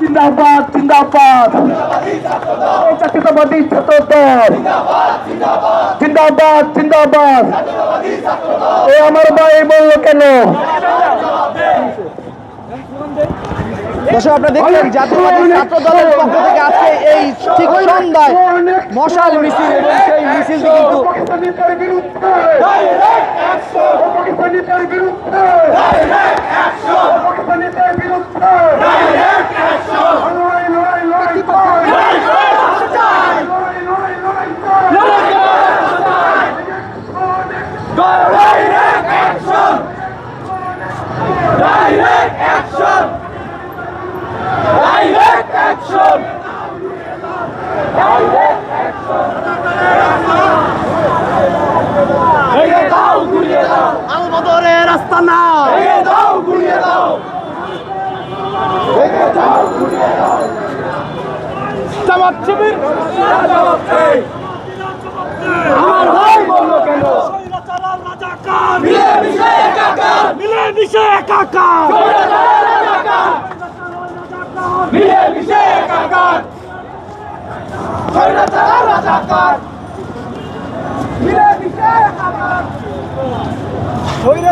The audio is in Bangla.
জিন্দাবাদ জিন্দাবাদ। জাতীয়তাবাদী ছাত্র দল জিন্দাবাদ জিন্দাবাদ ও আমার ভাই বলল কেন? দর্শক আপনারা দেখলেন জাতীয়বাদী ছাত্র দলের পক্ষ থেকে আজকে এই ঠিক সন্ধ্যায় মশাল মিছিল এবং সেই মিছিলটি কিন্তু পাকিস্তানিদের বিরুদ্ধে পাকিস্তানিদের বিরুদ্ধে পাকিস্তানিদের বিরুদ্ধে লড়াই লড়াই লড়াই কর। লড়াই লড়াই লড়াই কর। আলবদরের রাস্তা না জামাত শিবির আমার ভাই বলল কেন মিলে মিশে একাকার। রাজাকার ধীরে ধীরে রাজাকার ধৈর্য